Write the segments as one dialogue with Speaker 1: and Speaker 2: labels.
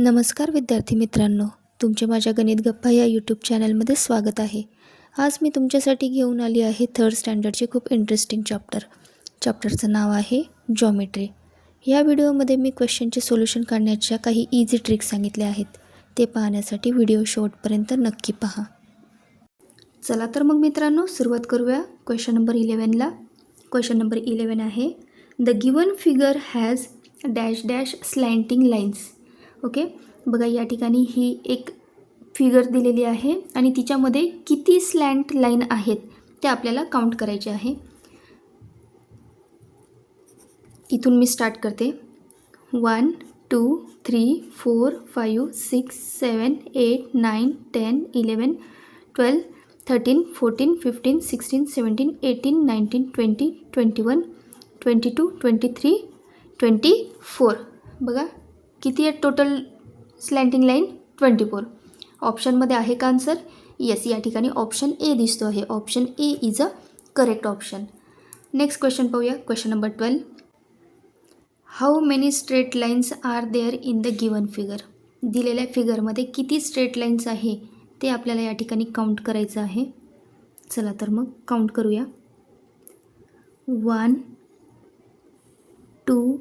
Speaker 1: नमस्कार विद्यार्थी मित्रांनो तुमचे माझ्या गणित गप्पा या यूट्यूब चॅनलमध्ये स्वागत आहे. आज मी तुमच्यासाठी घेऊन आली आहे थर्ड स्टँडर्डचे खूप इंटरेस्टिंग चॅप्टर चॅप्टरचं नाव आहे जॉमेट्री या व्हिडिओमध्ये मी क्वेश्चनचे सोल्युशन काढण्याच्या काही इझी ट्रिक्स सांगितल्या आहेत. ते पाहण्यासाठी व्हिडिओ शेवटपर्यंत नक्की पहा. चला तर मग मित्रांनो सुरुवात करूया क्वेश्चन नंबर इलेवनला क्वेश्चन नंबर इलेवन आहे the given figure has dash dash slanting lines okay? बघा या ठिकाणी ही एक फिगर दिलेली आहे आणि तिच्यामध्ये किती स्लँट लाईन आहेत ते आपल्याला काउंट करायचे आहे. इथून मी स्टार्ट करते. One two three four five six seven eight nine ten eleven twelve thirteen fourteen fifteen sixteen seventeen eighteen nineteen twenty twenty one twenty two twenty three twenty four बघा किती आहेत total slanting line twenty four ऑप्शनमध्ये आहे का answer yes या ठिकाणी option A दिसतो आहे. Option A is a correct option next question पाहूया. Question number twelve how many straight lines are there in the given figure दिलेल्या फिगरमध्ये किती स्ट्रेट लाईन्स आहे ते आपल्याला या ठिकाणी काउंट करायचं आहे. चला तर मग काउंट करूया. One two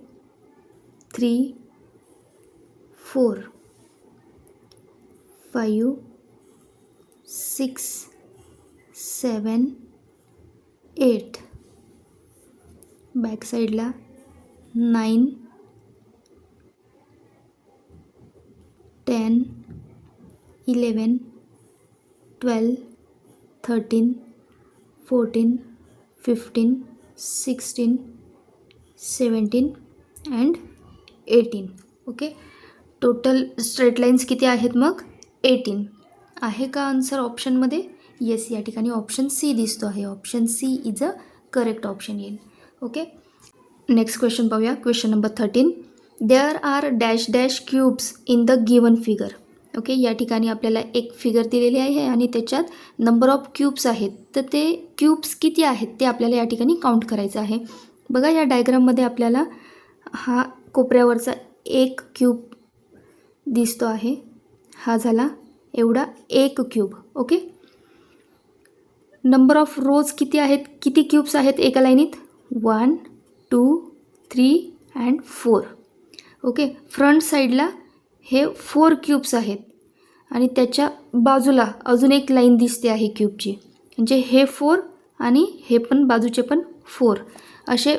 Speaker 1: three four, five, six, seven, eight. Back side la nine, ten, eleven, twelve, thirteen, fourteen, fifteen, sixteen, seventeen, and 18 okay total straight lines किती आहेत मग? एटीन आहे का आन्सर ऑप्शनमध्ये येस या ठिकाणी ऑप्शन सी दिसतो आहे. Option C is a correct option येईल. ओके नेक्स्ट क्वेश्चन पाहूया. Question number thirteen there are dash dash cubes in the given figure okay या ठिकाणी आपल्याला एक फिगर दिलेली आहे आणि त्याच्यात नंबर ऑफ क्यूब्स आहेत. तर ते क्यूब्स किती आहेत ते आपल्याला या ठिकाणी काउंट करायचं आहे. बघा या डायग्राममध्ये आपल्याला हा कोपऱ्यावरचा एक क्यूब दिसतो आहे. हा झाला एवढा एक cube okay number of rows किती आहेत? किती क्यूब्स आहेत एका लाईनीत? One two three and four okay front साईडला हे फोर क्यूब्स आहेत आणि त्याच्या बाजूला अजून एक लाईन दिसते आहे क्यूबची म्हणजे हे फोर आणि हे पण बाजूचे पण फोर असे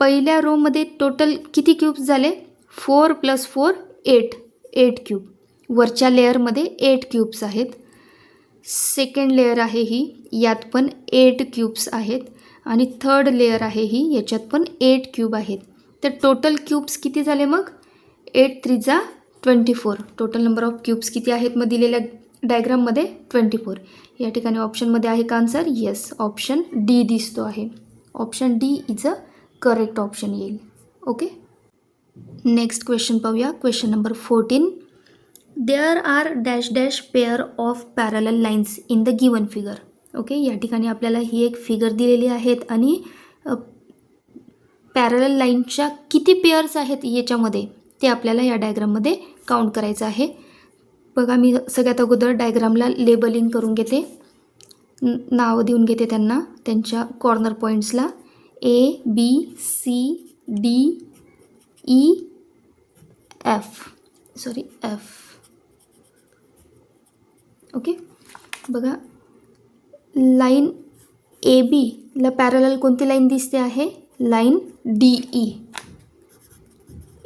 Speaker 1: पहिल्या रोमध्ये टोटल किती क्यूब्स झाले? Four plus four eight eight cube वरच्या लेअरमध्ये एट क्यूब्स आहेत. सेकंड लेअर आहे ही यात पण एट क्यूब्स आहेत. आणि थर्ड लेअर आहे ही याच्यात पण एट क्यूब आहेत. तर टोटल क्यूब्स किती झाले मग? Eight थ्रीजा twenty four total number of cubes किती आहेत मग दिलेल्या डायग्राममध्ये ट्वेंटी फोर या ठिकाणी ऑप्शनमध्ये आहे का आन्सर येस ऑप्शन डी दिसतो आहे. Option D is a correct option येईल. ओके नेक्स्ट क्वेश्चन पाहूया. Question number fourteen there are dash dash pair of parallel lines in the given figure okay या ठिकाणी आपल्याला ही एक फिगर दिलेली आहेत आणि पॅरल लाईनच्या किती पेअर्स आहेत याच्यामध्ये ते आपल्याला या डायग्राममध्ये काउंट करायचं आहे. बघा मी सगळ्यात अगोदर डायग्रामला लेबलिंग करून घेते. नाव नावं देऊन घेते त्यांना त्यांच्या corner पॉईंट्सला A B C D E F sorry F okay बघा लाईन ए बीला पॅरल कोणती लाईन दिसते आहे? Line D E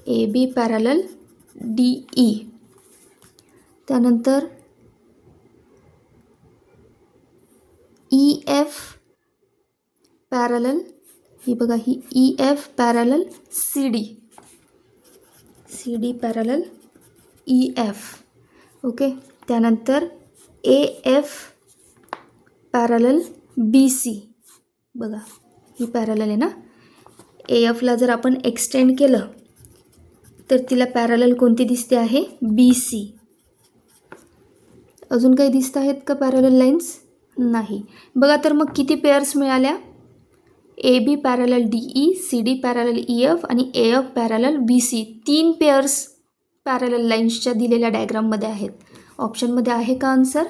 Speaker 1: A B parallel D E त्यानंतर ई एफ पॅरल ही बघा ही E F parallel C D C D parallel E F okay त्यानंतर A F parallel B C बघा ही पॅरल आहे ना? ए एफला जर आपण एक्सटेंड केलं तर तिला पॅरल कोणती दिसते आहे? बी सी अजून काही दिसत आहेत का पॅरल लाईन्स नाही. बघा तर मग किती पेअर्स मिळाल्या? A B parallel D E C D parallel E F आणि A F parallel B C तीन पेअर्स पॅरल लाईन्सच्या दिलेल्या डायग्राममध्ये आहेत. ऑप्शनमध्ये आहे का आन्सर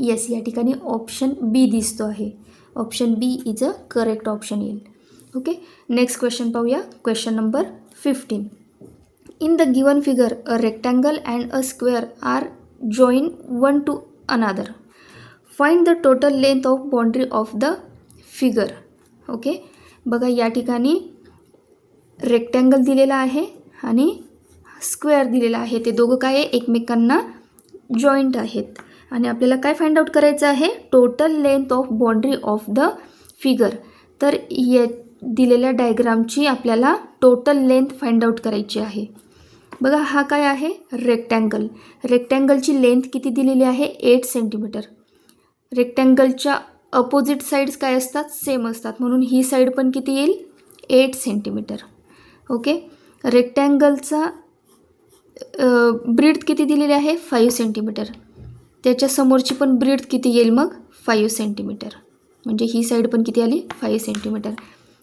Speaker 1: येस या ठिकाणी ऑप्शन बी दिसतो आहे. Option B is a correct option येईल. ओके नेक्स्ट क्वेश्चन पाहूया. Question number fifteen in the given figure a rectangle and a square are join one to another find the total length of boundary of the figure okay? बघा या ठिकाणी rectangle दिलेला आहे आणि square दिलेला आहे. ते दोघं काय एकमेकांना जॉईंट आहेत. आणि आपल्याला काय फाइंड आउट करायचं आहे? Total length of boundary of the figure तर या दिलेल्या डायग्रामची आपल्याला टोटल लेंथ फाइंड आउट करायची आहे. बघा हा काय आहे? रेक्टँगल रेक्टँगलची लेंथ किती दिलेली आहे? एट सेंटीमीटर रेक्टँगलच्या अपोजिट साईड्स काय असतात? सेम असतात. म्हणून ही साईड पण किती येईल? Eight centimetre. ओके? रेक्टँगलचा ब्रीड किती दिलेली आहे? Five centimetre. त्याच्या समोरची पण ब्रीड किती येईल मग? Five centimetre. म्हणजे ही साईड पण किती आली? Five centimetre.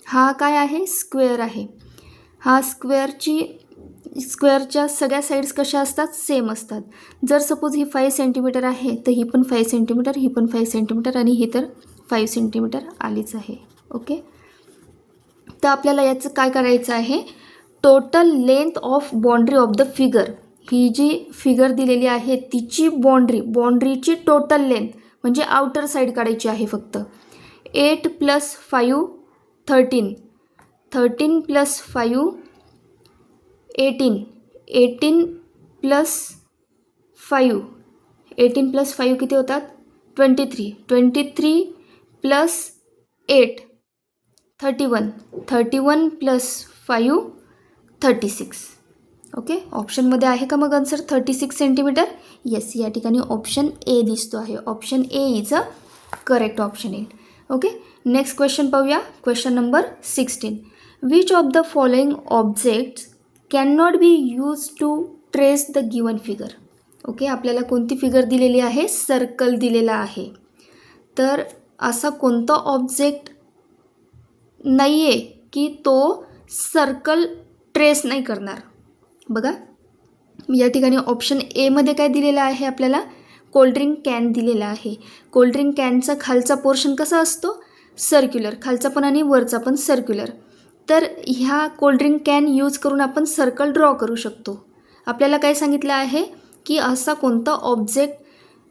Speaker 1: हा काय आहे? स्क्वेअर आहे. हा स्क्वेअरची स्क्वेअरच्या सगळ्या साईड्स कशा असतात? सेम असतात. जर सपोज ही फाईव्ह सेंटीमीटर आहे तर ही पण फाईव्ह सेंटीमीटर ही पण फाईव्ह सेंटीमीटर आणि ही तर फाईव्ह सेंटीमीटर आलीच आहे. ओके तर आपल्याला याचं काय करायचं आहे? Total length of boundary of the figure ही जी फिगर दिलेली आहे तिची बाउंड्री बाउंड्रीची टोटल लेंथ म्हणजे आउटर साईड काढायची आहे फक्त. Eight plus five thirteen thirteen plus five eighteen eighteen plus five eighteen plus five किती होतात? Twenty three twenty three plus eight thirty one thirty one plus five thirty six. Okay ऑप्शनमध्ये आहे का मग answer thirty six centimetre yes या ठिकाणी option A दिसतो आहे. Option A is a correct option येईल ओके नेक्स्ट क्वेश्चन पाहूया. Question number sixteen which of the following objects can not be use to trace the given figure okay आपल्याला कोणती figure दिलेली आहे? सर्कल दिलेला आहे. तर असा कोणता ऑब्जेक्ट नाही आहे की तो सर्कल ट्रेस नाही करणार. बघा या ठिकाणी ऑप्शन एमध्ये काय दिलेलं आहे आपल्याला? कोल्ड्रिंक कॅन दिलेला आहे. कोल्ड्रिंक कॅनचा खालचा पोर्शन कसा असतो? सर्क्युलर खालचा पण आणि वरचा पण सर्क्युलर तर ह्या कोल्ड्रिंक कॅन यूज करून आपण सर्कल ड्रॉ करू शकतो. आपल्याला काय सांगितलं आहे? की असा कोणता ऑब्जेक्ट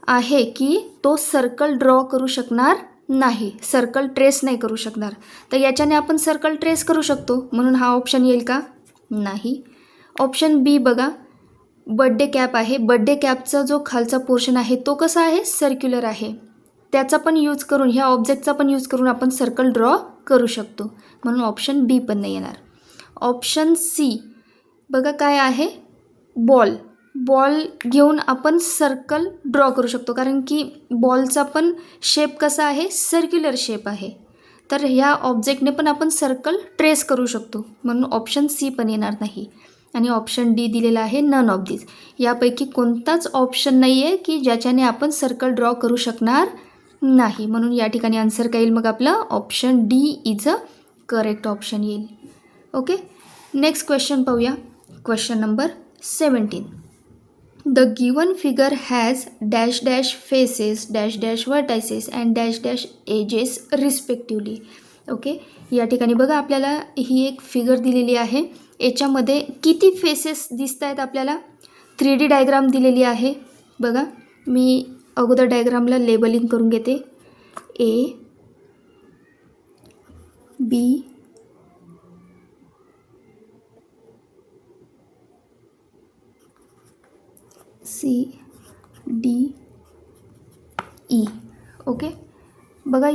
Speaker 1: आहे की तो सर्कल ड्रॉ करू शकणार नाही. सर्कल ट्रेस नाही करू शकणार. तर याच्याने आपण सर्कल ट्रेस करू शकतो. म्हणून हा ऑप्शन येईल का? नाही. ऑप्शन बी बघा. बड्डे कॅप आहे. बड्डे कॅपचा जो खालचा पोर्शन आहे तो कसा आहे? सर्क्युलर आहे. त्याचा पण यूज करून ह्या ऑब्जेक्टचा पण यूज करून आपण सर्कल ड्रॉ करू शकतो. म्हणून ऑप्शन बी पण नाही येणार. ऑप्शन सी बघा काय आहे? बॉल बॉल घेऊन आपण सर्कल ड्रॉ करू शकतो. कारण की बॉलचा पण शेप कसा आहे? सर्क्युलर शेप आहे. तर ह्या ऑब्जेक्टने पण आपण सर्कल ट्रेस करू शकतो. म्हणून ऑप्शन सी पण येणार नाही. आणि ऑप्शन डी दिलेला आहे नन ऑफ दिस यापैकी कोणताच ऑप्शन नाही आहे की ज्याच्याने आपण सर्कल ड्रॉ करू शकणार नाही म्हणून या ठिकाणी आन्सर काय येईल मग आपलं? Option D is a correct option येईल. ओके नेक्स्ट क्वेश्चन पाहूया. Question number seventeen the given figure has dash dash faces dash dash vertices and dash dash edges respectively okay या ठिकाणी बघा आपल्याला ही एक फिगर दिलेली आहे. याच्यामध्ये किती फेसेस दिसत आहेत आपल्याला? थ्री डी डायग्राम दिलेली आहे. बघा मी अगोदर डायग्रामला लेबलिंग करून घेते. A B C D E okay बघा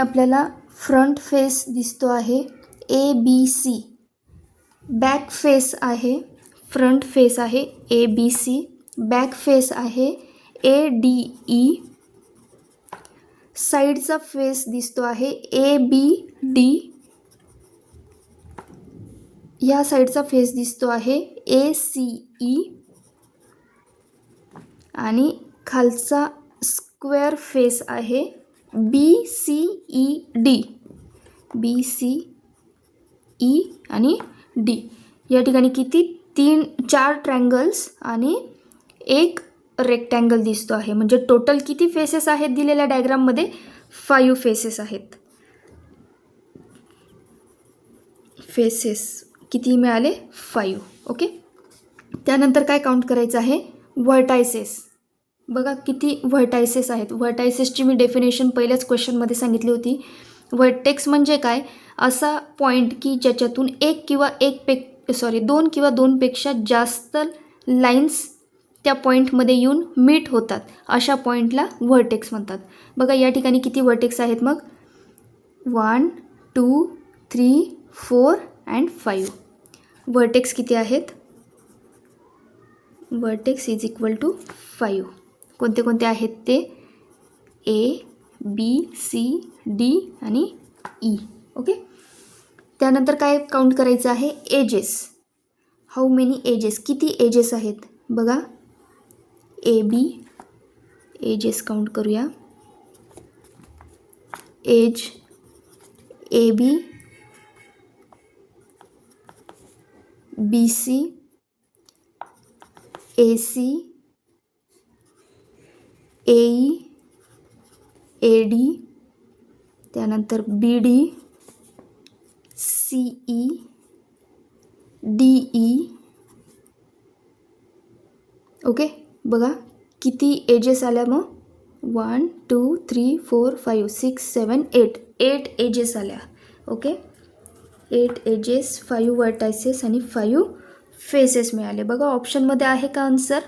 Speaker 1: आपल्याला फ्रंट फेस दिसतो आहे. A B C back face आहे. फ्रंट फेस आहे. A B C back face आहे. A D E. साईडचा फेस दिसतो आहे. A B D. या साईडचा फेस दिसतो आहे. A C E. आणि खालचा स्क्वेअर फेस आहे. B C E D. B C E आणि डी. या ठिकाणी किती? तीन चार ट्रँगल्स आणि एक रेक्टँगल दिसतो आहे. म्हणजे टोटल किती फेसेस आहेत दिलेल्या डायग्राममध्ये फाईव्ह फेसेस आहेत. फेसेस किती मिळाले? फाईव्ह ओके त्यानंतर काय काउंट करायचं आहे? व्हर्टायसेस बघा किती व्हर्टायसेस आहेत. व्हर्टायसेसची मी डेफिनेशन पहिल्याच क्वेश्चनमध्ये सांगितली होती. व्हर्टेक्स म्हणजे काय? असा पॉईंट की ज्याच्यातून एक किंवा एक पे सॉरी दोन किंवा दोनपेक्षा जास्त लाईन्स त्या पॉईंटमध्ये येऊन मीट होतात. अशा पॉईंटला व्हर्टेक्स म्हणतात. बघा या ठिकाणी किती व्हर्टेक्स आहेत मग? One two three four and five. Vertex किती आहेत? Vertex is equal to five. कोणते कोणते आहेत ते? ए बी सी डी आणि ई. ओके? त्यानंतर काय काउंट करायचं आहे? एजेस. हाऊ मेनी एजेस किती एजेस आहेत? बघा. ए बी एजेस काउंट करूया. Edge A B B C A C A A D त्यानंतर B D C E D E okay बघा एजेस आल्या मग? One two three four five six seven eight eight edges आल्या. Okay eight edges five vertices आणि five faces मिळाले. बघा ऑप्शनमध्ये आहे का आन्सर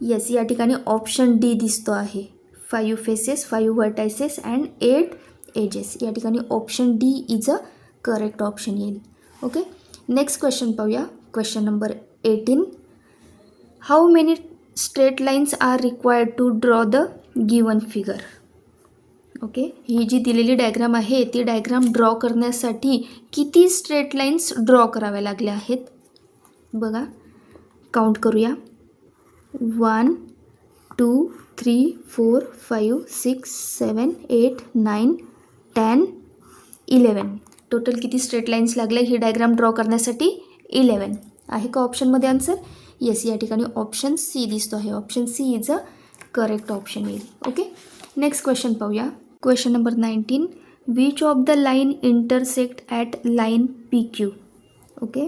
Speaker 1: येस या ठिकाणी ऑप्शन डी दिसतो आहे. Five faces five vertices and eight edges या ठिकाणी option D is a correct option येईल. ओके नेक्स्ट क्वेश्चन पाहूया. Question number eighteen how many straight lines are required to draw the given figure okay ही जी दिलेली diagram आहे ती diagram draw करण्यासाठी किती स्ट्रेट लाईन्स ड्रॉ कराव्या लागल्या आहेत? बघा. काउंट करूया. One two three four five six seven eight nine ten eleven total किती स्ट्रेट लाईन्स लागल्या ही डायग्राम ड्रॉ करण्यासाठी इलेवन आहे का ऑप्शनमध्ये आन्सर येस या ठिकाणी ऑप्शन सी दिसतो आहे. Option C is a correct option येईल. ओके नेक्स्ट क्वेश्चन पाहूया. Question number nineteen which of the line intersect at line P Q okay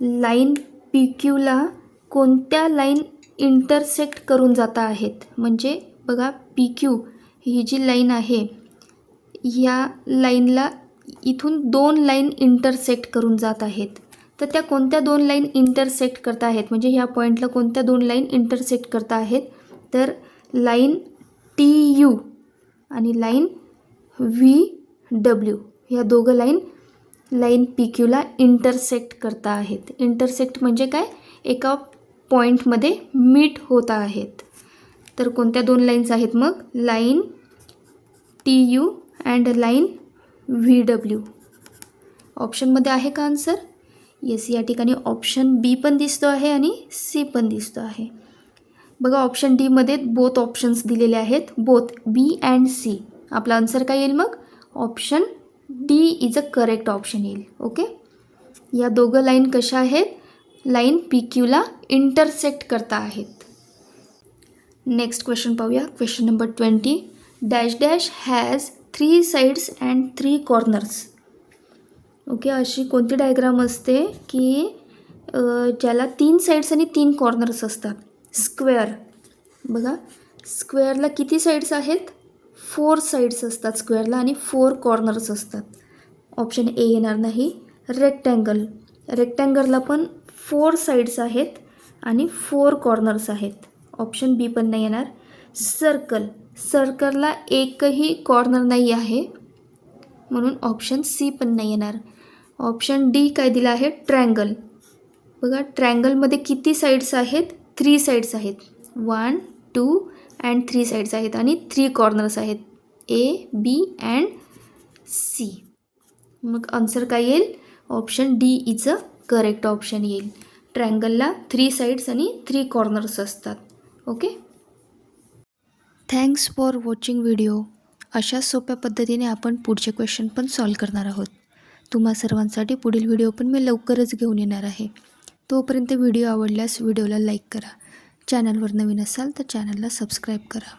Speaker 1: line P क्यूला कोणत्या लाईन इंटरसेक्ट करून जाता आहेत? म्हणजे बघा पी क्यू ही जी लाईन आहे ह्या लाईनला इथून दोन लाईन इंटरसेक्ट करून जात आहेत. तर त्या कोणत्या दोन लाईन इंटरसेक्ट करता आहेत? म्हणजे ह्या पॉईंटला कोणत्या दोन लाईन इंटरसेक्ट करता आहेत? तर लाईन टी यू आणि लाईन व्ही डब्ल्यू ह्या दोघं लाईन लाईन पी क्यूला इंटरसेक्ट करता आहेत. इंटरसेक्ट म्हणजे काय? एका पॉईंटमध्ये मीट होत आहेत. तर कोणत्या दोन लाईन्स आहेत मग? Line T U and line V W. ऑप्शनमध्ये आहे का आन्सर? येस या ठिकाणी ऑप्शन बी पण दिसतो आहे आणि सी पण दिसतो आहे. बघा ऑप्शन डीमध्ये बोथ ऑप्शन्स दिलेले आहेत बोथ बी अँड सी आपला आन्सर काय येईल मग? Option D is a correct option येईल ओके या दोघं लाईन कशा आहेत? लाईन पी क्यूला इंटरसेक्ट करता आहेत. नेक्स्ट क्वेश्चन पाहूया. Question number twenty dash dash has three sides and three corners okay अशी कोणती डायग्राम असते की ज्याला तीन साईड्स आणि तीन कॉर्नर्स असतात? स्क्वेअर बघा स्क्वेअरला किती साईड्स आहेत? फोर साईड्स असतात स्क्वेअरला आणि फोर कॉर्नर्स असतात. ऑप्शन ए येणार नाही. रेक्टँगल रेक्टँगलला पण फोर साईड्स आहेत आणि फोर कॉर्नर्स आहेत. ऑप्शन बी पण नाही येणार. सर्कल सर्कलला एकही कॉर्नर नाही आहे. म्हणून ऑप्शन सी पण नाही येणार. ऑप्शन डी काय दिलं आहे? ट्रँगल बघा ट्रँगलमध्ये किती साईड्स आहेत? थ्री साईड्स आहेत. One two and three sides आहेत. आणि थ्री कॉर्नर्स आहेत. ए बी अँड सी मग आन्सर काय येईल? Option D is a correct option येईल. ट्रँगलला थ्री साईड्स आणि थ्री कॉर्नर्स असतात. Okay thanks for watching video अशा सोप्या पद्धतीने आपण पुढचे क्वेश्चन पण सॉल्व करणार आहोत. तुम्हा सर्वांसाठी पुढील व्हिडिओ पण मी लवकरच घेऊन येणार आहे. तोपर्यंत व्हिडिओ आवडल्यास व्हिडिओला लाईक करा. चॅनलवर नवीन असाल तर चॅनलला सबस्क्राईब करा.